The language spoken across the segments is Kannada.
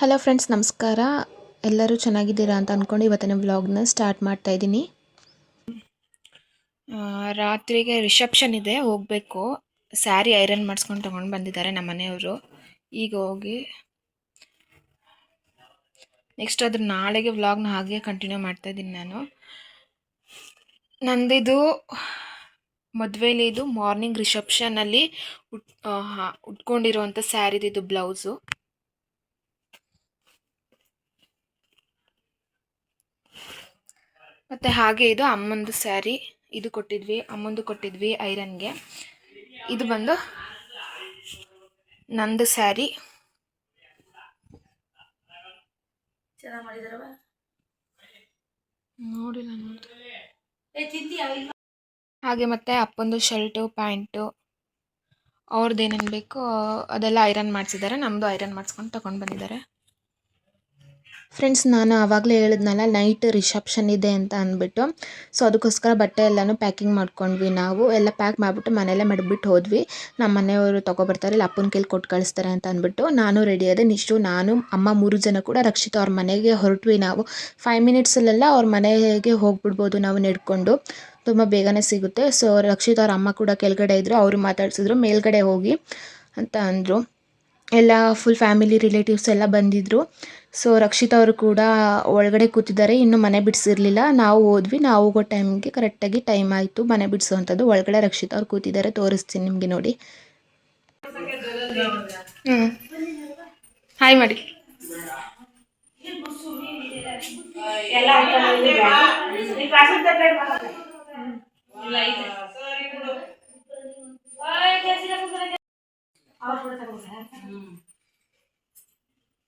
ಹಲೋ ಫ್ರೆಂಡ್ಸ್ ನಮಸ್ಕಾರ. ಎಲ್ಲರೂ ಚೆನ್ನಾಗಿದ್ದೀರಾ ಅಂತ ಅಂದ್ಕೊಂಡು ಇವತ್ತಿನ ವ್ಲಾಗ್ನ ಸ್ಟಾರ್ಟ್ ಮಾಡ್ತಾ ಇದ್ದೀನಿ. ರಾತ್ರಿಗೆ ರಿಸೆಪ್ಷನ್ ಇದೆ, ಹೋಗಬೇಕು. ಸ್ಯಾರಿ ಐರನ್ ಮಾಡಿಸ್ಕೊಂಡು ತೊಗೊಂಡು ಬಂದಿದ್ದಾರೆ ನಮ್ಮ ಮನೆಯವರು. ಈಗ ಹೋಗಿ ನೆಕ್ಸ್ಟ್ ಅದ್ರ ನಾಳೆಗೆ ವ್ಲಾಗ್ನ ಹಾಗೆ ಕಂಟಿನ್ಯೂ ಮಾಡ್ತಾ ಇದ್ದೀನಿ ನಾನು. ನಂದಿದು ಮದುವೆಲಿ ಇದು ಮಾರ್ನಿಂಗ್ ರಿಸೆಪ್ಷನಲ್ಲಿ ಉಟ್ ಉಟ್ಕೊಂಡಿರುವಂಥ ಸ್ಯಾರಿದಿದು ಬ್ಲೌಸು ಮತ್ತು ಹಾಗೆ ಇದು ಅಮ್ಮಂದು ಸ್ಯಾರಿ. ಇದು ಕೊಟ್ಟಿದ್ವಿ ಅಮ್ಮಂದು ಕೊಟ್ಟಿದ್ವಿ ಐರನ್ಗೆ. ಇದು ಬಂದು ನಂದು ಸ್ಯಾರಿ. ನೋಡಿಲ್ಲ ನೋಡಿ ಹಾಗೆ ಮತ್ತೆ ಅಪ್ಪಂದು ಶರ್ಟು ಪ್ಯಾಂಟು ಅವ್ರದ್ದು ಏನೇನು ಬೇಕೋ ಅದೆಲ್ಲ ಐರನ್ ಮಾಡಿಸಿದ್ದಾರೆ. ನಮ್ಮದು ಐರನ್ ಮಾಡಿಸ್ಕೊಂಡು ತಗೊಂಡು ಬಂದಿದ್ದಾರೆ. ಫ್ರೆಂಡ್ಸ್ ನಾನು ಆವಾಗಲೇ ಹೇಳಿದ್ನಲ್ಲ ನೈಟ್ ರಿಸೆಪ್ಷನ್ ಇದೆ ಅಂತ ಅಂದ್ಬಿಟ್ಟು. ಸೊ ಅದಕ್ಕೋಸ್ಕರ ಬಟ್ಟೆ ಎಲ್ಲನೂ ಪ್ಯಾಕಿಂಗ್ ಮಾಡ್ಕೊಂಡ್ವಿ ನಾವು. ಎಲ್ಲ ಪ್ಯಾಕ್ ಮಾಡಿಬಿಟ್ಟು ಮನೆಯಲ್ಲೇ ಮಡಗ್ಬಿಟ್ಟು ಹೋದ್ವಿ. ನಮ್ಮ ಮನೆಯವರು ತೊಗೊಬರ್ತಾರೆ, ಇಲ್ಲ ಅಪ್ಪನ ಕೈಲಿ ಕೊಟ್ಟು ಕಳಿಸ್ತಾರೆ ಅಂತ ಅಂದ್ಬಿಟ್ಟು ನಾನು ರೆಡಿ ಅದೇ ನಿಷ್ಟು ನಾನು, ಅಮ್ಮ ಮೂರು ಜನ ಕೂಡ ರಕ್ಷಿತ ಅವ್ರ ಮನೆಗೆ ಹೊರಟ್ವಿ ನಾವು. ಫೈವ್ ಮಿನಿಟ್ಸಲ್ಲೆಲ್ಲ ಅವ್ರ ಮನೆಗೆ ಹೋಗ್ಬಿಡ್ಬೋದು ನಾವು ನಡ್ಕೊಂಡು. ತುಂಬ ಬೇಗನೆ ಸಿಗುತ್ತೆ. ಸೊ ರಕ್ಷಿತ ಅವ್ರ ಅಮ್ಮ ಕೂಡ ಕೆಳಗಡೆ ಇದ್ದರು ಅವರು ಮಾತಾಡ್ಸಿದ್ರು, ಮೇಲ್ಗಡೆ ಹೋಗಿ ಅಂತ ಅಂದರು. ಎಲ್ಲ ಫುಲ್ ಫ್ಯಾಮಿಲಿ ರಿಲೇಟಿವ್ಸ್ ಎಲ್ಲ ಬಂದಿದ್ದರು ಸೊ ರಕ್ಷಿತ್ ಅವರು ಕೂಡ ಒಳಗಡೆ ಕೂತಿದ್ದಾರೆ, ಇನ್ನು ಮನೆ ಬಿಡಿಸಿರ್ಲಿಲ್ಲ. ನಾವು ಹೋದ್ವಿ, ನಾವು ಹೋಗೋ ಟೈಮ್ಗೆ ಕರೆಕ್ಟಾಗಿ ಟೈಮ್ ಆಯಿತು, ಮನೆ ಬಿಡಿಸುವಂಥದ್ದು ಒಳಗಡೆ ರಕ್ಷಿತ್ ಅವ್ರು ಕೂತಿದ್ದಾರೆ, ತೋರಿಸ್ತೀನಿ ನಿಮಗೆ ನೋಡಿ. ಹ್ಞೂ ಹಾಯ್ ಮಾಡಿ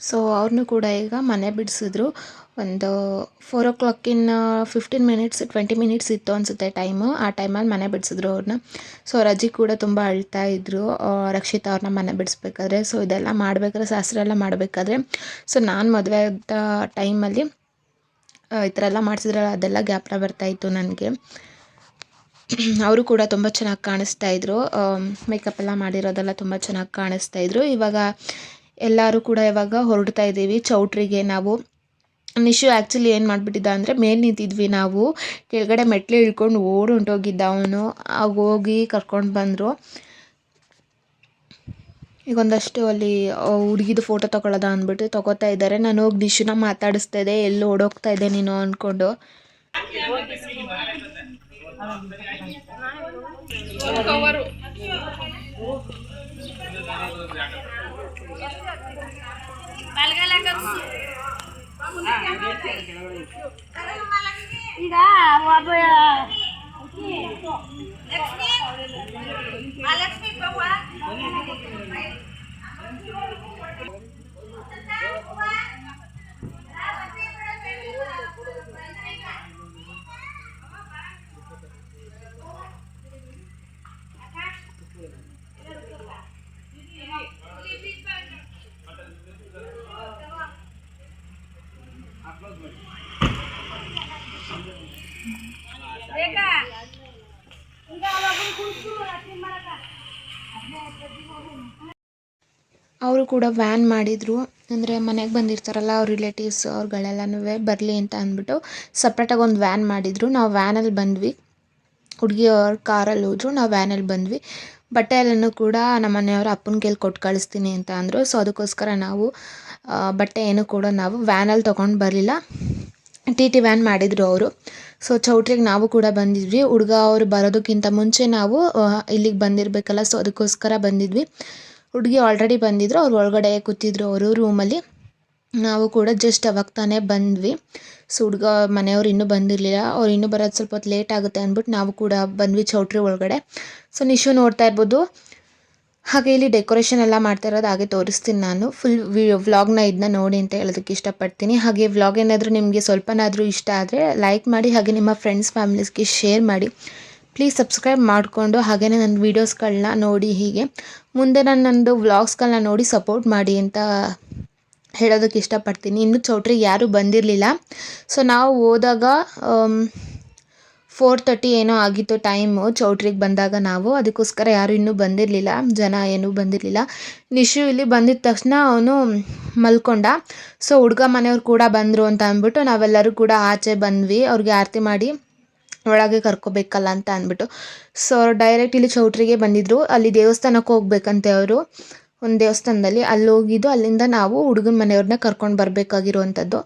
ಸೊ ಅವ್ರನ್ನೂ ಕೂಡ ಈಗ ಮನೆ ಬಿಡಿಸಿದ್ರು. ಒಂದು ಫೋರ್ ಓ ಕ್ಲಾಕಿನ ಫಿಫ್ಟೀನ್ ಮಿನಿಟ್ಸ್ ಟ್ವೆಂಟಿ ಮಿನಿಟ್ಸ್ ಇತ್ತು ಅನಿಸುತ್ತೆ ಟೈಮು ಆ ಟೈಮಲ್ಲಿ ಮನೆ ಬಿಡಿಸಿದ್ರು ಅವ್ರನ್ನ ಸೊ ಅಜ್ಜಿ ಕೂಡ ತುಂಬ ಅಳ್ತಾ ಇದ್ದರು ರಕ್ಷಿತಾ ಅವ್ರನ್ನ ಮನೆ ಬಿಡಿಸ್ಬೇಕಾದ್ರೆ. ಸೊ ಇದೆಲ್ಲ ಮಾಡಬೇಕಾದ್ರೆ ಶಾಸ್ತ್ರ ಎಲ್ಲ ಮಾಡಬೇಕಾದ್ರೆ. ಸೊ ನಾನು ಮದುವೆ ಆದ ಟೈಮಲ್ಲಿ ಈ ಥರ ಎಲ್ಲ ಮಾಡಿಸಿದ್ರಲ್ಲ, ಅದೆಲ್ಲ ಜ್ಞಾಪನ ಬರ್ತಾಯಿತ್ತು ನನಗೆ. ಅವರು ಕೂಡ ತುಂಬ ಚೆನ್ನಾಗಿ ಕಾಣಿಸ್ತಾ ಇದ್ರು. ಮೇಕಪ್ ಎಲ್ಲ ಮಾಡಿರೋದೆಲ್ಲ ತುಂಬ ಚೆನ್ನಾಗಿ ಕಾಣಿಸ್ತಾ ಇದ್ರು. ಇವಾಗ ಎಲ್ಲರೂ ಕೂಡ ಇವಾಗ ಹೊರಡ್ತಾ ಇದ್ದೀವಿ. ಚೌಟ್ರಿಗೆ ನಾವು. ನಿಶು ಆ್ಯಕ್ಚುಲಿ ಏನು ಮಾಡಿಬಿಟ್ಟಿದ್ದ ಅಂದರೆ ಮೇಲೆ ನಿಂತಿದ್ವಿ ನಾವು. ಕೆಳಗಡೆ ಮೆಟ್ಲು ಇಳ್ಕೊಂಡು ಓಡಿ ಹೊಂಟೋಗಿದ್ದ ಅವನು. ಆಗ ಹೋಗಿ ಕರ್ಕೊಂಡು ಬಂದರು. ಈಗ ಒಂದಷ್ಟು ಅಲ್ಲಿ ಹುಡುಗಿದು ಫೋಟೋ ತೊಗೊಳೋದ ಅಂದ್ಬಿಟ್ಟು ತೊಗೋತಾ ಇದ್ದಾರೆ ನಾನು ಹೋಗಿ ನಿಶುನ ಮಾತಾಡಿಸ್ತಾ ಇದ್ದೆ. ಎಲ್ಲಿ ಓಡೋಗ್ತಾ ಇದ್ದೆ ನೀನು ಅಂದ್ಕೊಂಡು ಈಗ ಒಬ್ಬ ಲಕ್ಷ್ಮಿ ಬೇಕಾ ಅವರು ಕೂಡ ವ್ಯಾನ್ ಮಾಡಿದರು. ಅಂದರೆ ಮನೆಗೆ ಬಂದಿರ್ತಾರಲ್ಲ ಅವ್ರ ರಿಲೇಟಿವ್ಸ್ ಅವ್ರುಗಳೆಲ್ಲನೂ ಬರಲಿ ಅಂತ ಅಂದ್ಬಿಟ್ಟು ಸಪ್ರೇಟಾಗಿ ಒಂದು ವ್ಯಾನ್ ಮಾಡಿದರು. ನಾವು ವ್ಯಾನಲ್ಲಿ ಬಂದ್ವಿ. ಹುಡುಗಿ ಕಾರಲ್ಲಿ ಹೋದ್ರು. ನಾವು ವ್ಯಾನಲ್ಲಿ ಬಂದ್ವಿ. ಬಟ್ಟೆ ಎಲ್ಲನೂ ಕೂಡ ನಮ್ಮ ಮನೆಯವ್ರ ಅಪ್ಪನ ಕೈಲಿ ಕೊಟ್ಟು ಕಳಿಸ್ತೀನಿ ಅಂತ ಅಂದರು. ಸೊ ಅದಕ್ಕೋಸ್ಕರ ನಾವು ಬಟ್ಟೆ ಏನು ಕೂಡ ನಾವು ವ್ಯಾನಲ್ಲಿ ತೊಗೊಂಡು ಬರಲಿಲ್ಲ. ಟಿ ಟಿ ವ್ಯಾನ್ ಮಾಡಿದರು ಅವರು. ಸೊ ಚೌಟ್ರಿಗೆ ನಾವು ಕೂಡ ಬಂದಿದ್ವಿ. ಹುಡುಗ ಅವರು ಬರೋದಕ್ಕಿಂತ ಮುಂಚೆ ನಾವು ಇಲ್ಲಿಗೆ ಬಂದಿರಬೇಕಲ್ಲ. ಸೊ ಅದಕ್ಕೋಸ್ಕರ ಬಂದಿದ್ವಿ. ಹುಡುಗಿ ಆಲ್ರೆಡಿ ಬಂದಿದ್ರು, ಅವ್ರು ಒಳಗಡೆ ಕೂತಿದ್ರು ಅವರು ರೂಮಲ್ಲಿ ನಾವು ಕೂಡ ಜಸ್ಟ್ ಅವಾಗ ತಾನೇ ಬಂದ್ವಿ. ಸೊ ಹುಡುಗ ಮನೆಯವ್ರು ಇನ್ನೂ ಬಂದಿರಲಿಲ್ಲ. ಅವ್ರು ಇನ್ನೂ ಬರೋದು ಸ್ವಲ್ಪ ಹೊತ್ತು ಲೇಟ್ ಆಗುತ್ತೆ ಅಂದ್ಬಿಟ್ಟು ನಾವು ಕೂಡ ಬಂದ್ವಿ ಚೌಟ್ರಿ ಒಳಗಡೆ. ಸೊ ನಿಶು ನೋಡ್ತಾ ಇರ್ಬೋದು. ಹಾಗೆ ಇಲ್ಲಿ ಡೆಕೋರೇಷನ್ ಎಲ್ಲ ಮಾಡ್ತಾ ಇರೋದು ಹಾಗೆ ತೋರಿಸ್ತೀನಿ ನಾನು. ಫುಲ್ ವಿ ವ್ಲಾಗ್ನ ಇದನ್ನ ನೋಡಿ ಅಂತ ಹೇಳೋದಕ್ಕೆ ಇಷ್ಟಪಡ್ತೀನಿ. ಹಾಗೆ ವ್ಲಾಗ್ ಏನಾದರೂ ನಿಮಗೆ ಸ್ವಲ್ಪನಾದರೂ ಇಷ್ಟ ಆದರೆ ಲೈಕ್ ಮಾಡಿ, ಹಾಗೆ ನಿಮ್ಮ ಫ್ರೆಂಡ್ಸ್ ಫ್ಯಾಮಿಲೀಸ್ಗೆ ಶೇರ್ ಮಾಡಿ. ಪ್ಲೀಸ್ ಸಬ್ಸ್ಕ್ರೈಬ್ ಮಾಡಿಕೊಂಡು ಹಾಗೆಯೇ ನನ್ನ ವೀಡಿಯೋಸ್ಗಳನ್ನ ನೋಡಿ ಹೀಗೆ. ಮುಂದೆ ನಾನು ನನ್ನದು ವ್ಲಾಗ್ಸ್ಗಳನ್ನ ನೋಡಿ ಸಪೋರ್ಟ್ ಮಾಡಿ ಅಂತ ಹೇಳೋದಕ್ಕೆ ಇಷ್ಟಪಡ್ತೀನಿ. ಇನ್ನೂ ಚೌಟ್ರಿಗೆ ಯಾರೂ ಬಂದಿರಲಿಲ್ಲ. ಸೊ ನಾವು ಹೋದಾಗ ಫೋರ್ ತರ್ಟಿ ಏನೋ ಆಗಿತ್ತು ಟೈಮು ಚೌಟ್ರಿಗೆ ಬಂದಾಗ ನಾವು. ಅದಕ್ಕೋಸ್ಕರ ಯಾರೂ ಇನ್ನೂ ಬಂದಿರಲಿಲ್ಲ. ಜನ ಏನೂ ಬಂದಿರಲಿಲ್ಲ. ನಿಶು ಇಲ್ಲಿ ಬಂದಿದ್ದ ತಕ್ಷಣ ಅವನು ಮಲ್ಕೊಂಡ. ಸೊ ಹುಡುಗ ಮನೆಯವ್ರು ಕೂಡ ಬಂದರು ಅಂತ ಅಂದ್ಬಿಟ್ಟು ನಾವೆಲ್ಲರೂ ಕೂಡ ಆಚೆ ಬಂದ್ವಿ. ಅವ್ರಿಗೆ ಆರತಿ ಮಾಡಿ ಒಳಗೆ ಕರ್ಕೋಬೇಕಲ್ಲ ಅಂತ ಅಂದ್ಬಿಟ್ಟು. ಸೊ ಅವ್ರು ಡೈರೆಕ್ಟ್ ಇಲ್ಲಿ ಚೌಟ್ರಿಗೆ ಬಂದಿದ್ದರು ಅಲ್ಲಿ ದೇವಸ್ಥಾನಕ್ಕೆ ಹೋಗ್ಬೇಕಂತೆ ಅವರು. ಒಂದು ದೇವಸ್ಥಾನದಲ್ಲಿ ಅಲ್ಲಿ ಹೋಗಿದ್ದು, ಅಲ್ಲಿಂದ ನಾವು ಹುಡುಗನ ಮನೆಯವ್ರನ್ನ ಕರ್ಕೊಂಡು ಬರಬೇಕಾಗಿರುವಂಥದ್ದು.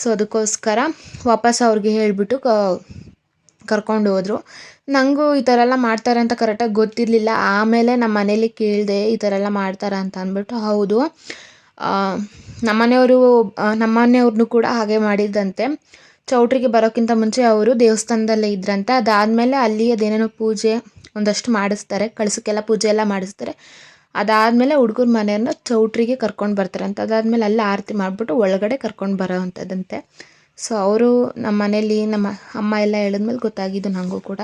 ಸೊ ಅದಕ್ಕೋಸ್ಕರ ವಾಪಸ್ ಅವ್ರಿಗೆ ಹೇಳಿಬಿಟ್ಟು ಕ, ಕರ್ಕೊಂಡು ಹೋದರು. ನನಗೂ ಈ ಥರ ಎಲ್ಲ ಮಾಡ್ತಾರೆ ಅಂತ ಕರೆಕ್ಟಾಗಿ ಗೊತ್ತಿರಲಿಲ್ಲ. ಆಮೇಲೆ ನಮ್ಮ ಮನೇಲಿ ಕೇಳಿದೆ ಈ ಥರ ಎಲ್ಲ ಮಾಡ್ತಾರೆ ಅಂತ ಅಂದ್ಬಿಟ್ಟು, ಹೌದು. ನಮ್ಮ ನಮ್ಮನೆಯವರು ನಮ್ಮನೆಯವ್ರನ್ನೂ ಕೂಡ ಹಾಗೆ ಮಾಡಿದ್ದಂತೆ ಚೌಟ್ರಿಗೆ ಬರೋಕ್ಕಿಂತ ಮುಂಚೆ ಅವರು ದೇವಸ್ಥಾನದಲ್ಲೇ ಇದ್ರಂತೆ. ಅದಾದಮೇಲೆ ಅಲ್ಲಿ ಅದೇನೇನೋ ಪೂಜೆ ಒಂದಷ್ಟು ಮಾಡಿಸ್ತಾರೆ. ಕಳಸಕ್ಕೆಲ್ಲ ಪೂಜೆ ಎಲ್ಲ ಮಾಡಿಸ್ತಾರೆ. ಅದಾದಮೇಲೆ ಹುಡುಗರ ಮನೆಯವ್ರನ್ನ ಚೌಟ್ರಿಗೆ ಕರ್ಕೊಂಡು ಬರ್ತಾರಂತೆ. ಅದಾದಮೇಲೆ ಅಲ್ಲಿ ಆರತಿ ಮಾಡಿಬಿಟ್ಟು ಒಳಗಡೆ ಕರ್ಕೊಂಡು ಬರೋ ಅಂಥದ್ದಂತೆ ಸೊ ಅವರು ನಮ್ಮ ಮನೇಲಿ ನಮ್ಮ ಅಮ್ಮ ಎಲ್ಲ ಹೇಳಿದ್ಮೇಲೆ ಗೊತ್ತಾಗಿದ್ದು ನನಗೂ ಕೂಡ.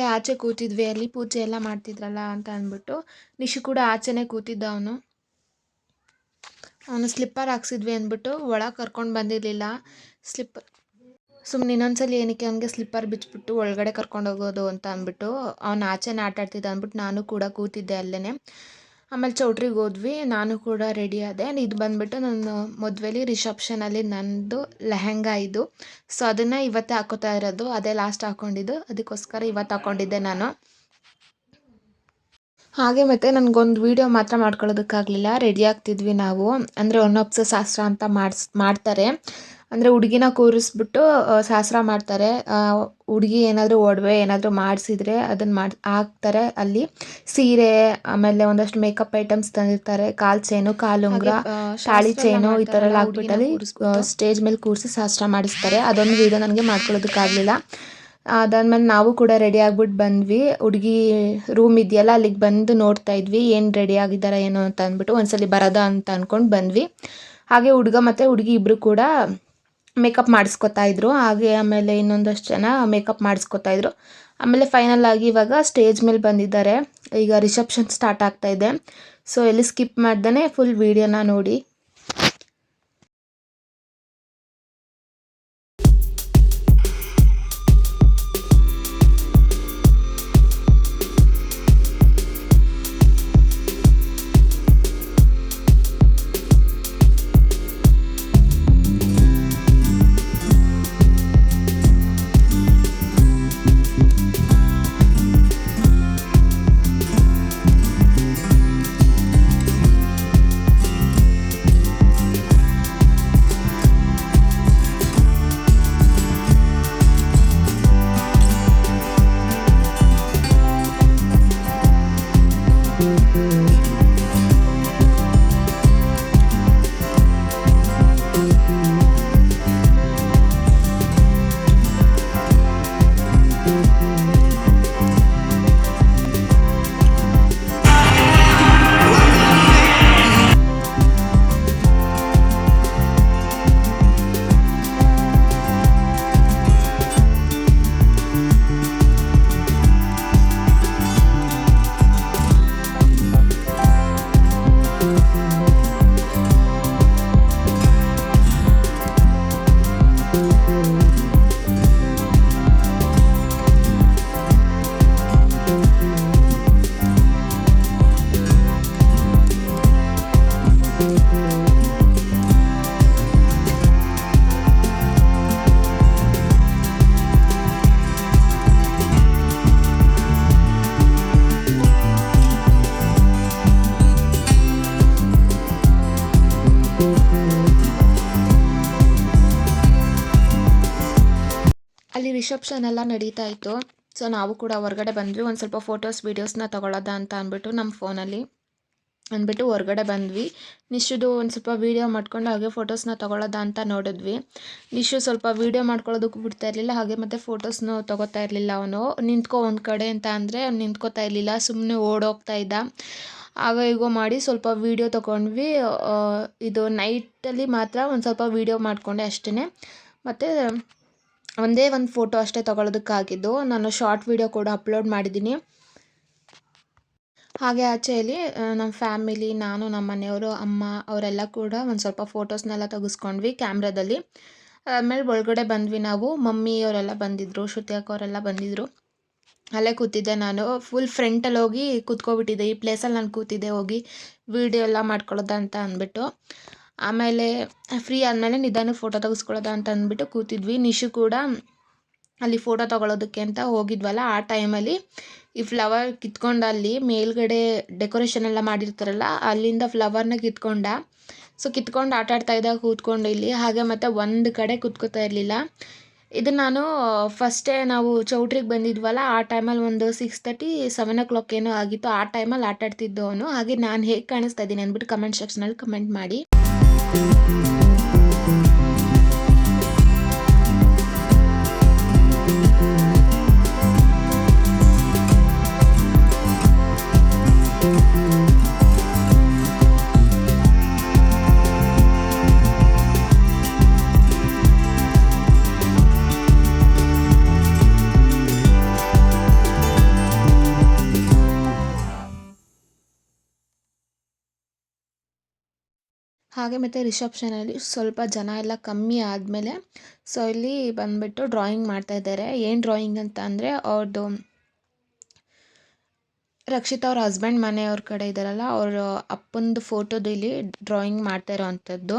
ಆಚೆ ಕೂತಿದ್ವಿ, ಅಲ್ಲಿ ಪೂಜೆ ಎಲ್ಲ ಮಾಡ್ತಿದ್ರಲ್ಲ ಅಂತ ಅಂದ್ಬಿಟ್ಟು. ನಿಶು ಕೂಡ ಆಚೆನೇ ಕೂತಿದ್ದ ಅವನು. ಅವನು ಸ್ಲಿಪ್ಪರ್ ಹಾಕ್ಸಿದ್ವಿ ಅಂದ್ಬಿಟ್ಟು, ಒಳಗೆ ಕರ್ಕೊಂಡು ಬಂದಿರಲಿಲ್ಲ. ಸ್ಲಿಪ್ಪರ್ ಸುಮ್ಮನೆ ಇನ್ನೊಂದ್ಸಲಿ ಏನಕ್ಕೆ ಅವನಿಗೆ ಸ್ಲಿಪ್ಪರ್ ಬಿಚ್ಚಿಬಿಟ್ಟು ಒಳಗಡೆ ಕರ್ಕೊಂಡು ಹೋಗೋದು ಅಂತ ಅಂದ್ಬಿಟ್ಟು, ಅವನು ಆಚೆನೇ ಆಟಾಡ್ತಿದ್ದ ಅಂದ್ಬಿಟ್ಟು ನಾನು ಕೂಡ ಕೂತಿದ್ದೆ ಅಲ್ಲೇ ಆಮೇಲೆ ಚೌಟ್ರಿಗೆ ಹೋದ್ವಿ, ನಾನು ಕೂಡ ರೆಡಿ ಆದೆ. ಇದು ಬಂದ್ಬಿಟ್ಟು ನನ್ನ ಮದುವೆಲಿ ರಿಸೆಪ್ಷನಲ್ಲಿ ನಂದು ಲೆಹೆಂಗಾ ಇದು. ಸೊ ಅದನ್ನು ಇವತ್ತೇ ಹಾಕೋತಾ ಇರೋದು. ಅದೇ ಲಾಸ್ಟ್ ಹಾಕ್ಕೊಂಡಿದ್ದು ಅದಕ್ಕೋಸ್ಕರ ಇವತ್ತು ಹಾಕ್ಕೊಂಡಿದ್ದೆ ನಾನು. ಹಾಗೆ ಮತ್ತು ನನಗೊಂದು ವೀಡಿಯೋ ಮಾತ್ರ ಮಾಡ್ಕೊಳ್ಳೋದಕ್ಕಾಗಲಿಲ್ಲ. ರೆಡಿ ಆಗ್ತಿದ್ವಿ ನಾವು. ಅಂದರೆ ಒನ್ನೊಪ್ಸ ಶಾಸ್ತ್ರ ಅಂತ ಮಾಡಿಸ್, ಮಾಡ್ತಾರೆ. ಅಂದರೆ ಹುಡುಗಿನ ಕೂರಿಸ್ಬಿಟ್ಟು ಶಾಸ್ತ್ರ ಮಾಡ್ತಾರೆ. ಹುಡುಗಿ ಏನಾದರೂ ಒಡವೆ ಏನಾದರೂ ಮಾಡಿಸಿದ್ರೆ ಅದನ್ನು ಮಾಡಿ ಹಾಕ್ತಾರೆ ಅಲ್ಲಿ. ಸೀರೆ ಆಮೇಲೆ ಒಂದಷ್ಟು ಮೇಕಪ್ ಐಟಮ್ಸ್ ತಂದಿರ್ತಾರೆ. ಕಾಲು ಚೈನು ಕಾಲು ಉಂಗುರ ತಾಳಿ ಚೈನು ಈ ಥರ ಎಲ್ಲ ಹಾಕ್ಬಿಟ್ಟಲ್ಲಿ ಸ್ಟೇಜ್ ಮೇಲೆ ಕೂರಿಸಿ ಶಾಸ್ತ್ರ ಮಾಡಿಸ್ತಾರೆ. ಅದೊಂದು ವಿಧ ನನಗೆ ಮಾಡ್ಕೊಳ್ಳೋದಕ್ಕಾಗಲಿಲ್ಲ. ಅದಾದ್ಮೇಲೆ ನಾವು ಕೂಡ ರೆಡಿ ಆಗ್ಬಿಟ್ಟು ಬಂದ್ವಿ. ಹುಡುಗಿ ರೂಮ್ ಇದೆಯಲ್ಲ ಅಲ್ಲಿಗೆ ಬಂದು ನೋಡ್ತಾ ಇದ್ವಿ. ಏನು ರೆಡಿ ಆಗಿದ್ದಾರೆ ಏನು ಅಂತ ಅಂದ್ಬಿಟ್ಟು ಒಂದ್ಸಲಿ ಬರೋದಾ ಅಂತ ಅಂದ್ಕೊಂಡು ಬಂದ್ವಿ. ಹಾಗೆ ಹುಡುಗ ಮತ್ತು ಹುಡುಗಿ ಇಬ್ಬರು ಕೂಡ ಮೇಕಪ್ ಮಾಡಿಸ್ಕೊತಾ ಇದ್ರು. ಹಾಗೆ ಆಮೇಲೆ ಇನ್ನೊಂದಷ್ಟು ಜನ ಮೇಕಪ್ ಮಾಡಿಸ್ಕೊತಾ ಇದ್ರು. ಆಮೇಲೆ ಫೈನಲ್ ಆಗಿ ಇವಾಗ ಸ್ಟೇಜ್ ಮೇಲೆ ಬಂದಿದ್ದಾರೆ. ಈಗ ರಿಸೆಪ್ಷನ್ ಸ್ಟಾರ್ಟ್ ಆಗ್ತಾ ಇದೆ. ಸೊ ಎಲ್ಲಿ ಸ್ಕಿಪ್ ಮಾಡ್ದೇ ಫುಲ್ ವೀಡಿಯೋನ ನೋಡಿ. ಅಲ್ಲಿ ರಿಸೆಪ್ಷನ್ ಎಲ್ಲ ನಡೀತಾ ಇತ್ತು. ಸೊ ನಾವು ಕೂಡ ಹೊರಗಡೆ ಬಂದ್ವಿ. ಒಂದು ಸ್ವಲ್ಪ ಫೋಟೋಸ್ ವೀಡಿಯೋಸ್ನ ತಗೊಳ್ಳೋದ ಅಂತ ಅಂದ್ಬಿಟ್ಟು ನಮ್ಮ ಫೋನಲ್ಲಿ ಅಂದ್ಬಿಟ್ಟು ಹೊರಗಡೆ ಬಂದ್ವಿ. ನಿಶುದು ಒಂದು ಸ್ವಲ್ಪ ವೀಡಿಯೋ ಮಾಡ್ಕೊಂಡು ಹಾಗೆ ಫೋಟೋಸ್ನ ತೊಗೊಳೋದ ಅಂತ ನೋಡಿದ್ವಿ. ನಿಶು ಸ್ವಲ್ಪ ವೀಡಿಯೋ ಮಾಡ್ಕೊಳ್ಳೋದಕ್ಕೂ ಬಿಡ್ತಾ ಇರಲಿಲ್ಲ. ಹಾಗೆ ಮತ್ತೆ ಫೋಟೋಸ್ನು ತೊಗೋತಾ ಇರಲಿಲ್ಲ ಅವನು. ನಿಂತ್ಕೊ ಒಂದು ಕಡೆ ಅಂತ ಅಂದರೆ ಅವ್ನು ನಿಂತ್ಕೋತಾ ಇರಲಿಲ್ಲ. ಸುಮ್ಮನೆ ಓಡೋಗ್ತಾ ಇದ್ದ. ಆಗ ಈಗ ಮಾಡಿ ಸ್ವಲ್ಪ ವೀಡಿಯೋ ತೊಗೊಂಡ್ವಿ. ಇದು ನೈಟಲ್ಲಿ ಮಾತ್ರ ಒಂದು ಸ್ವಲ್ಪ ವೀಡಿಯೋ ಮಾಡಿಕೊಂಡೆ ಅಷ್ಟೇ ಮತ್ತು ಒಂದೇ ಒಂದು ಫೋಟೋ ಅಷ್ಟೇ ತಗೊಳ್ಳೋದಕ್ಕಾಗಿದ್ದು ನಾನು ಶಾರ್ಟ್ ವಿಡಿಯೋ ಕೂಡ ಅಪ್ಲೋಡ್ ಮಾಡಿದ್ದೀನಿ. ಹಾಗೆ ಆಚೆಯಲ್ಲಿ ನಮ್ಮ ಫ್ಯಾಮಿಲಿ ನಾನು ನಮ್ಮ ಮನೆಯವರು, ಅಮ್ಮ, ಅವರೆಲ್ಲ ಕೂಡ ಒಂದು ಸ್ವಲ್ಪ ಫೋಟೋಸ್ನೆಲ್ಲ ತೆಗೆಸ್ಕೊಂಡ್ವಿ ಕ್ಯಾಮ್ರಾದಲ್ಲಿ ಆಮೇಲೆ ಒಳಗಡೆ ಬಂದ್ವಿ ನಾವು, ಮಮ್ಮಿ ಅವರೆಲ್ಲ ಬಂದಿದ್ದರು ಶ್ರುತಿ ಅಕ್ಕ ಅವರೆಲ್ಲ ಬಂದಿದ್ದರು ಅಲ್ಲೇ ಕೂತಿದ್ದೆ ನಾನು ಫುಲ್ ಫ್ರಂಟಲ್ಲಿ ಹೋಗಿ ಕೂತ್ಕೊಬಿಟ್ಟಿದ್ದೆ, ಈ ಪ್ಲೇಸಲ್ಲಿ ನಾನು ಕೂತಿದ್ದೆ ಹೋಗಿ ವೀಡಿಯೋ ಎಲ್ಲ ಮಾಡ್ಕೊಳ್ಳೋದಂತ ಅಂದ್ಬಿಟ್ಟು. ಆಮೇಲೆ ಫ್ರೀ ಆದಮೇಲೆ ನಿಧಾನಕ್ಕೆ ಫೋಟೋ ತೆಗೆಸ್ಕೊಳ್ಳೋದ ಅಂತ ಅಂದ್ಬಿಟ್ಟು ಕೂತಿದ್ವಿ. ನಿಶು ಕೂಡ ಅಲ್ಲಿ ಫೋಟೋ ತಗೊಳ್ಳೋದಕ್ಕೆ ಅಂತ ಹೋಗಿದ್ವಲ್ಲ, ಆ ಟೈಮಲ್ಲಿ ಈ ಫ್ಲವರ್ ಕಿತ್ಕೊಂಡು ಅಲ್ಲಿ ಮೇಲ್ಗಡೆ ಡೆಕೋರೇಷನ್ ಎಲ್ಲ ಮಾಡಿರ್ತಾರಲ್ಲ, ಅಲ್ಲಿಂದ ಫ್ಲವರ್ನ ಕಿತ್ಕೊಂಡ. ಸೊ ಕಿತ್ಕೊಂಡು ಆಟ ಆಡ್ತಾ ಇದ್ದಾಗ ಕೂತ್ಕೊಂಡು ಇಲ್ಲಿ, ಹಾಗೆ ಮತ್ತೆ ಒಂದು ಕಡೆ ಕೂತ್ಕೋತಾ ಇರಲಿಲ್ಲ. ಇದು ನಾನು ಫಸ್ಟೇ ನಾವು ಚೌಟ್ರಿಗೆ ಬಂದಿದ್ವಲ್ಲ, ಆ ಟೈಮಲ್ಲಿ ಒಂದು six thirty seven o'clock ಏನೋ ಆಗಿತ್ತು, ಆ ಟೈಮಲ್ಲಿ ಆಟ ಆಡ್ತಿದ್ದು ಅವನು ಹಾಗೆ ನಾನು ಹೇಗೆ ಕಾಣಿಸ್ತಾ ಇದ್ದೀನಿ ಅಂದ್ಬಿಟ್ಟು ಕಮೆಂಟ್ ಸೆಕ್ಷನಲ್ಲಿ ಕಮೆಂಟ್ ಮಾಡಿ. Thank you. ಹಾಗೆ ಮತ್ತು ರಿಸೆಪ್ಷನಲ್ಲಿ ಸ್ವಲ್ಪ ಜನ ಎಲ್ಲ ಕಮ್ಮಿ ಆದಮೇಲೆ ಸೊ ಇಲ್ಲಿ ಬಂದುಬಿಟ್ಟು ಡ್ರಾಯಿಂಗ್ ಮಾಡ್ತಾ ಇದ್ದಾರೆ. ಏನು ಡ್ರಾಯಿಂಗ್ ಅಂತ ಅಂದರೆ ಅವ್ರದ್ದು ರಕ್ಷಿತಾ ಅವ್ರ ಹಸ್ಬೆಂಡ್ ಮನೆಯವ್ರ ಕಡೆ ಇದ್ದಾರಲ್ಲ, ಅವ್ರ ಅಪ್ಪಂದು ಫೋಟೋದು ಇಲ್ಲಿ ಡ್ರಾಯಿಂಗ್ ಮಾಡ್ತಾ ಇರೋವಂಥದ್ದು.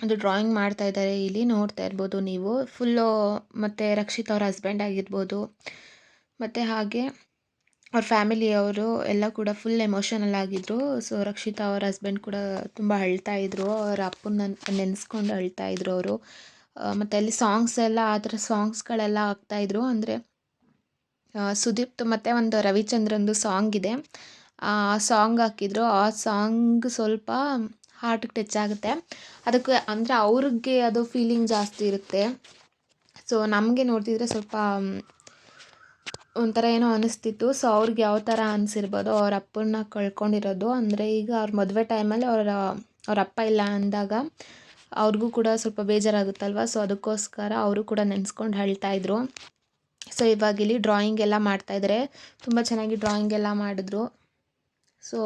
ಅದು ಡ್ರಾಯಿಂಗ್ ಮಾಡ್ತಾ ಇದ್ದಾರೆ, ಇಲ್ಲಿ ನೋಡ್ತಾ ಇರ್ಬೋದು ನೀವು. ಫುಲ್ಲು ಮತ್ತು ರಕ್ಷಿತ್ ಅವ್ರ ಹಸ್ಬೆಂಡ್ ಆಗಿರ್ಬೋದು. ಮತ್ತು ಹಾಗೆ ಅವ್ರ ಫ್ಯಾಮಿಲಿಯವರು ಎಲ್ಲ ಕೂಡ ಫುಲ್ ಎಮೋಷನಲ್ ಆಗಿದ್ದರು ಸೊ ರಕ್ಷಿತಾ ಅವ್ರ ಹಸ್ಬೆಂಡ್ ಕೂಡ ತುಂಬ ಅಳ್ತಾ ಇದ್ರು. ಅವ್ರ ಅಪ್ಪನ ನೆನೆಸ್ಕೊಂಡು ಅಳ್ತಾ ಇದ್ದರು ಅವರು. ಮತ್ತು ಅಲ್ಲಿ ಸಾಂಗ್ಸ್ ಎಲ್ಲ, ಆ ಥರ ಸಾಂಗ್ಸ್ಗಳೆಲ್ಲ ಆಗ್ತಾಯಿದ್ರು ಅಂದರೆ ಸುದೀಪ್ ಮತ್ತು ಒಂದು ರವಿಚಂದ್ರಂದು ಸಾಂಗ್ ಇದೆ. ಆ ಸಾಂಗ್ ಹಾಕಿದ್ರು. ಆ ಸಾಂಗ್ ಸ್ವಲ್ಪ ಹಾರ್ಟಿಗೆ ಟಚ್ ಆಗುತ್ತೆ. ಅದಕ್ಕೆ ಅಂದರೆ ಅವ್ರಿಗೆ ಅದು ಫೀಲಿಂಗ್ ಜಾಸ್ತಿ ಇರುತ್ತೆ. ಸೊ ನಮಗೆ ನೋಡ್ತಿದ್ರೆ ಸ್ವಲ್ಪ ಒಂಥರ ಏನೋ ಅನಿಸ್ತಿತ್ತು. ಸೊ ಅವ್ರಿಗೆ ಯಾವ ಥರ ಅನಿಸಿರ್ಬೋದು? ಅವ್ರ ಅಪ್ಪನ್ನ ಕಳ್ಕೊಂಡಿರೋದು. ಅಂದರೆ ಈಗ ಅವ್ರ ಮದುವೆ ಟೈಮಲ್ಲಿ ಅವರ, ಅವ್ರ ಅಪ್ಪ ಇಲ್ಲ ಅಂದಾಗ ಅವ್ರಿಗೂ ಕೂಡ ಸ್ವಲ್ಪ ಬೇಜಾರಾಗುತ್ತಲ್ವ? ಸೊ ಅದಕ್ಕೋಸ್ಕರ ಅವರು ಕೂಡ ನೆನೆಸ್ಕೊಂಡು ಹೇಳ್ತಾಯಿದ್ರು ಸೊ ಇವಾಗಿಲ್ಲಿ ಡ್ರಾಯಿಂಗ್ ಎಲ್ಲ ಮಾಡ್ತಾಯಿದ್ದಾರೆ ತುಂಬ ಚೆನ್ನಾಗಿ ಡ್ರಾಯಿಂಗ್ ಎಲ್ಲ ಮಾಡಿದ್ರು. ಸೊ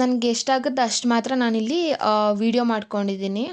ನನಗೆ ಎಷ್ಟಾಗುತ್ತೆ ಅಷ್ಟು ಮಾತ್ರ ನಾನಿಲ್ಲಿ ವಿಡಿಯೋ ಮಾಡ್ಕೊಂಡಿದ್ದೀನಿ.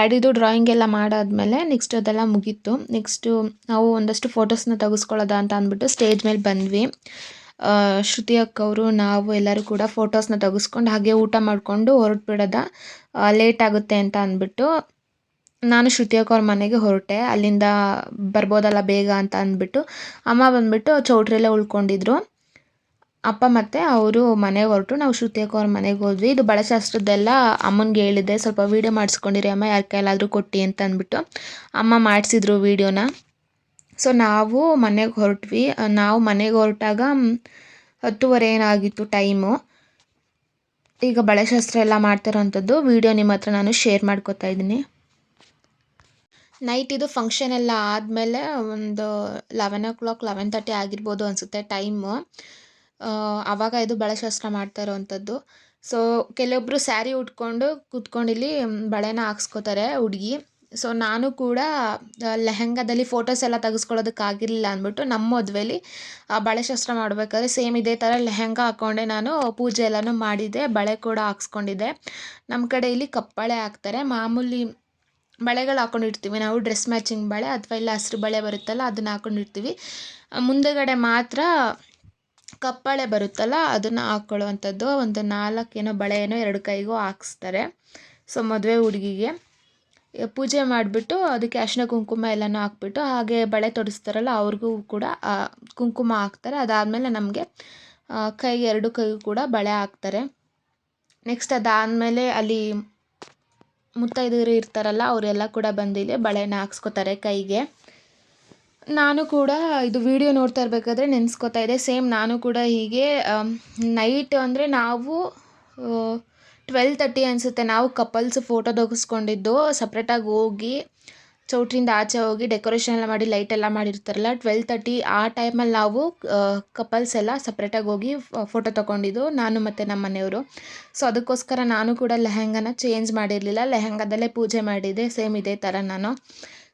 ಡ್ಯಾಡಿದು ಡ್ರಾಯಿಂಗ್ ಎಲ್ಲ ಮಾಡಾದ್ಮೇಲೆ ನೆಕ್ಸ್ಟ್ ಅದೆಲ್ಲ ಮುಗೀತು. ನೆಕ್ಸ್ಟು ನಾವು ಒಂದಷ್ಟು ಫೋಟೋಸ್ನ ತೆಗೆಸ್ಕೊಳ್ಳೋದ ಅಂತ ಅಂದ್ಬಿಟ್ಟು ಸ್ಟೇಜ್ ಮೇಲೆ ಬಂದ್ವಿ. ಶ್ರುತಿ ಅಕ್ಕ ಅವರು ನಾವು ಎಲ್ಲರೂ ಕೂಡ ಫೋಟೋಸ್ನ ತೆಗೆಸ್ಕೊಂಡು ಹಾಗೆ ಊಟ ಮಾಡಿಕೊಂಡು ಹೊರಟ್ಬಿಡೋದ. ಲೇಟ್ ಆಗುತ್ತೆ ಅಂತ ಅಂದ್ಬಿಟ್ಟು ನಾನು ಶ್ರುತಿ ಅಕ್ಕ ಮನೆಗೆ ಹೊರಟೆ. ಅಲ್ಲಿಂದ ಬರ್ಬೋದಲ್ಲ ಬೇಗ ಅಂತ ಅಂದ್ಬಿಟ್ಟು ಅಮ್ಮ ಬಂದ್ಬಿಟ್ಟು ಚೌಟ್ರಿಯಲ್ಲೇ ಉಳ್ಕೊಂಡಿದ್ರು. ಅಪ್ಪ ಮತ್ತೆ ಅವರು ಮನೆಗೆ ಹೊರಟು, ನಾವು ಶ್ರುತಿ ಅಕ್ಕ ಅವ್ರ ಮನೆಗೆ ಹೋದ್ವಿ. ಇದು ಬಳೆಶಾಸ್ತ್ರದ್ದೆಲ್ಲ ಅಮ್ಮನಿಗೆ ಹೇಳಿದ್ದೆ, ಸ್ವಲ್ಪ ವೀಡಿಯೋ ಮಾಡಿಸ್ಕೊಂಡಿರಿ ಅಮ್ಮ, ಯಾರ ಕೈಲಾದರೂ ಕೊಟ್ಟು ಅಂತ ಅಂದ್ಬಿಟ್ಟು. ಅಮ್ಮ ಮಾಡಿಸಿದ್ರು ವೀಡಿಯೋನ ಸೊ ನಾವು ಮನೆಗೆ ಹೊರಟ್ವಿ. ನಾವು ಮನೆಗೆ ಹೊರಟಾಗ ಹತ್ತುವರೆ ಏನಾಗಿತ್ತು ಟೈಮು ಈಗ ಬಳೆಶಾಸ್ತ್ರ ಎಲ್ಲ ಮಾಡ್ತಿರೋವಂಥದ್ದು ವಿಡಿಯೋ ನಿಮ್ಮ ಹತ್ರ ನಾನು ಶೇರ್ ಮಾಡ್ಕೋತಾ ಇದ್ದೀನಿ. ನೈಟ್ ಇದು ಫಂಕ್ಷನ್ ಎಲ್ಲ ಆದಮೇಲೆ ಒಂದು eleven o'clock eleven thirty ಆಗಿರ್ಬೋದು ಅನಿಸುತ್ತೆ ಟೈಮು ಆವಾಗ ಇದು ಬಳೆಶಾಸ್ತ್ರ ಮಾಡ್ತಾ ಇರೋವಂಥದ್ದು. ಸೊ ಕೆಲವೊಬ್ಬರು ಸ್ಯಾರಿ ಉಟ್ಕೊಂಡು ಕೂತ್ಕೊಂಡು ಇಲ್ಲಿ ಬಳೆನ ಹಾಕ್ಸ್ಕೊತಾರೆ ಹುಡುಗಿ. ಸೊ ನಾನು ಕೂಡ ಲೆಹೆಂಗಾದಲ್ಲಿ ಫೋಟೋಸ್ ಎಲ್ಲ ತೆಗೆಸ್ಕೊಳ್ಳೋದಕ್ಕಾಗಿರಲಿಲ್ಲ ಅಂದ್ಬಿಟ್ಟು ನಮ್ಮ ಮದುವೆಲಿ ಬಳೆಶಾಸ್ತ್ರ ಮಾಡಬೇಕಾದ್ರೆ ಸೇಮ್ ಇದೇ ಥರ ಲೆಹೆಂಗಾ ಹಾಕ್ಕೊಂಡೆ ನಾನು ಪೂಜೆ ಎಲ್ಲನೂ ಮಾಡಿದ್ದೆ ಬಳೆ ಕೂಡ ಹಾಕ್ಸ್ಕೊಂಡಿದ್ದೆ. ನಮ್ಮ ಕಡೆ ಇಲ್ಲಿ ಕಪ್ಪಳೆ ಹಾಕ್ತಾರೆ. ಮಾಮೂಲಿ ಬಳೆಗಳು ಹಾಕ್ಕೊಂಡಿರ್ತೀವಿ ನಾವು ಡ್ರೆಸ್ ಮ್ಯಾಚಿಂಗ್ ಬಳೆ ಅಥವಾ ಇಲ್ಲ ಹಸಿರು ಬಳೆ ಬರುತ್ತಲ್ಲ ಅದನ್ನು ಹಾಕ್ಕೊಂಡಿರ್ತೀವಿ ಆ, ಮುಂದೆಗಡೆ ಮಾತ್ರ ಕಪ್ಪಳೆ ಬರುತ್ತಲ್ಲ, ಅದನ್ನು ಹಾಕ್ಕೊಳ್ಳುವಂಥದ್ದು ಒಂದು ನಾಲ್ಕೇನೋ ಬಳೆ ಏನೋ ಎರಡು ಕೈಗೂ ಹಾಕ್ಸ್ತಾರೆ. ಸೊ, ಮದುವೆ ಹುಡುಗಿಗೆ. ಪೂಜೆ ಮಾಡಿಬಿಟ್ಟು ಅದಕ್ಕೆ ಅರಿಶಿನ ಕುಂಕುಮ ಎಲ್ಲನೂ ಹಾಕ್ಬಿಟ್ಟು, ಹಾಗೆ ಬಳೆ ತೊಡಿಸ್ತಾರಲ್ಲ, ಅವ್ರಿಗೂ ಕೂಡ ಕುಂಕುಮ ಹಾಕ್ತಾರೆ. ಅದಾದಮೇಲೆ ನಮಗೆ ಕೈಗೆ ಎರಡು ಕೈಗೂ ಕೂಡ ಬಳೆ ಹಾಕ್ತಾರೆ. ನೆಕ್ಸ್ಟ್ ಅದಾದಮೇಲೆ ಅಲ್ಲಿ ಮುತ್ತೈದೆಯರು ಇರ್ತಾರಲ್ಲ, ಅವರೆಲ್ಲ ಕೂಡ ಬಂದು ಇಲ್ಲಿ ಬಳೆನ ಹಾಕ್ಸ್ಕೊತಾರೆ ಕೈಗೆ. ನಾನು ಕೂಡ ಇದು ವಿಡಿಯೋ ನೋಡ್ತಾ ಇರಬೇಕಾದ್ರೆ ನೆನೆಸ್ಕೋತಾ ಇದ್ದೆ. ಸೇಮ್ ನಾನು ಕೂಡ ಹೀಗೆ ನೈಟ್ ಅಂದರೆ ನಾವು ಟ್ವೆಲ್ ತರ್ಟಿ ಅನಿಸುತ್ತೆ. ನಾವು ಕಪಲ್ಸ್ ಫೋಟೋ ತೆಗೆಸ್ಕೊಂಡಿದ್ದು ಸಪ್ರೇಟಾಗಿ ಹೋಗಿ, ಚೌಟ್ರಿಂದ ಆಚೆ ಹೋಗಿ ಡೆಕೋರೇಷನ್ ಎಲ್ಲ ಮಾಡಿ ಲೈಟ್ ಎಲ್ಲ ಮಾಡಿರ್ತಾರಲ್ಲ ಟ್ವೆಲ್ ತರ್ಟಿ ಆ ಟೈಮಲ್ಲಿ ನಾವು ಕಪಲ್ಸ್ ಎಲ್ಲ ಸಪ್ರೇಟಾಗಿ ಹೋಗಿ ಫೋಟೋ ತೊಗೊಂಡಿದ್ದು, ನಾನು ಮತ್ತು ನಮ್ಮ ಮನೆಯವರು. ಸೊ ಅದಕ್ಕೋಸ್ಕರ ನಾನು ಕೂಡ ಲೆಹೆಂಗಾನ ಚೇಂಜ್ ಮಾಡಿರಲಿಲ್ಲ. ಲೆಹೆಂಗಾದಲ್ಲೇ ಪೂಜೆ ಮಾಡಿದೆ ಸೇಮ್ ಇದೇ ಥರ ನಾನು.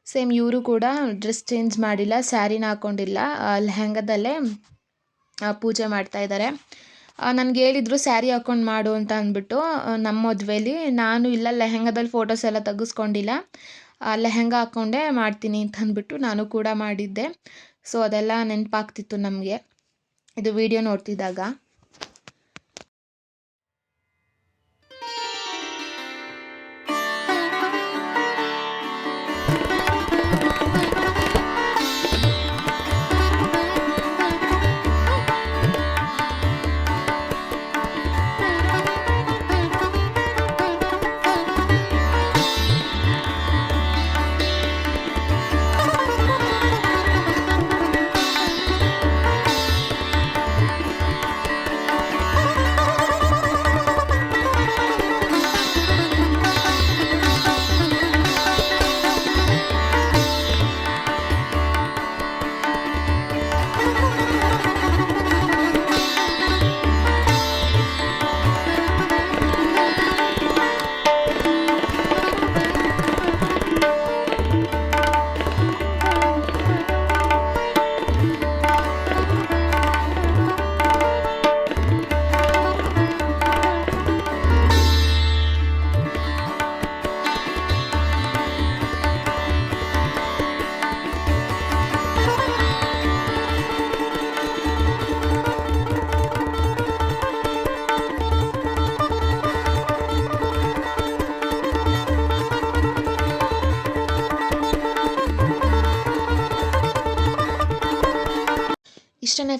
ಸೇಮ್ ಇವರು ಕೂಡ ಡ್ರೆಸ್ ಚೇಂಜ್ ಮಾಡಿಲ್ಲ ಸ್ಯಾರಿನ ಹಾಕ್ಕೊಂಡಿಲ್ಲ ಲೆಹೆಂಗದಲ್ಲೇ ಪೂಜೆ ಮಾಡ್ತಾ ಇದ್ದಾರೆ ನನಗೆ ಹೇಳಿದರು ಸ್ಯಾರಿ ಹಾಕ್ಕೊಂಡು ಮಾಡು ಅಂತ ಅಂದ್ಬಿಟ್ಟು ನಮ್ಮ ಮದುವೆಲಿ ನಾನು ಇಲ್ಲ, ಲೆಹೆಂಗದಲ್ಲಿ ಫೋಟೋಸ್ ಎಲ್ಲ ತೆಗೆಸ್ಕೊಂಡಿಲ್ಲ. ಲೆಹೆಂಗ ಹಾಕ್ಕೊಂಡೇ ಮಾಡ್ತೀನಿ ಅಂತ ಅಂದ್ಬಿಟ್ಟು ನಾನು ಕೂಡ ಮಾಡಿದ್ದೆ. ಸೊ ಅದೆಲ್ಲ ನೆನಪಾಗ್ತಿತ್ತು ನಮಗೆ. ಇದು ವಿಡಿಯೋ ನೋಡ್ತಿದ್ದಾಗ.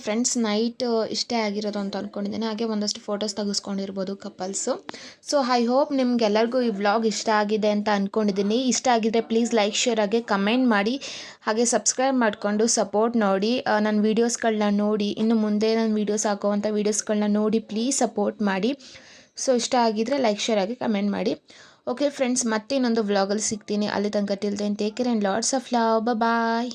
ಫ್ರೆಂಡ್ಸ್ ನೈಟ್ ಇಷ್ಟೇ ಆಗಿರೋದು ಅಂತ ಅಂದ್ಕೊಂಡಿದ್ದೀನಿ ಹಾಗೆ ಒಂದಷ್ಟು ಫೋಟೋಸ್ ತೆಗೆಸ್ಕೊಂಡಿರ್ಬೋದು ಕಪಲ್ಸು ಸೊ ಐ ಹೋಪ್ ನಿಮ್ಗೆಲ್ಲರಿಗೂ ಈ ವ್ಲಾಗ್ ಇಷ್ಟ ಆಗಿದೆ ಅಂತ ಅಂದ್ಕೊಂಡಿದ್ದೀನಿ ಇಷ್ಟ ಆಗಿದ್ರೆ ಪ್ಲೀಸ್ ಲೈಕ್ ಶೇರ್ ಹಾಗೆ ಕಮೆಂಟ್ ಮಾಡಿ. ಹಾಗೆ ಸಬ್ಸ್ಕ್ರೈಬ್ ಮಾಡಿಕೊಂಡು ಸಪೋರ್ಟ್ ನೋಡಿ. ನನ್ನ ವೀಡಿಯೋಸ್ಗಳನ್ನ ನೋಡಿ. ಇನ್ನು ಮುಂದೆ ನಾನು ವೀಡಿಯೋಸ್ ಹಾಕೋವಂಥ ವೀಡಿಯೋಸ್ಗಳನ್ನ ನೋಡಿ ಪ್ಲೀಸ್ ಸಪೋರ್ಟ್ ಮಾಡಿ. ಸೊ ಇಷ್ಟ ಆಗಿದ್ರೆ ಲೈಕ್ ಶೇರ್ ಆಗಿ ಕಮೆಂಟ್ ಮಾಡಿ. ಓಕೆ ಫ್ರೆಂಡ್ಸ್ ಮತ್ತೆ ಇನ್ನೊಂದು ವ್ಲಾಗಲ್ಲಿ ಸಿಗ್ತೀನಿ. ಅಲ್ಲಿ ತನಕ till take care and lots of love bye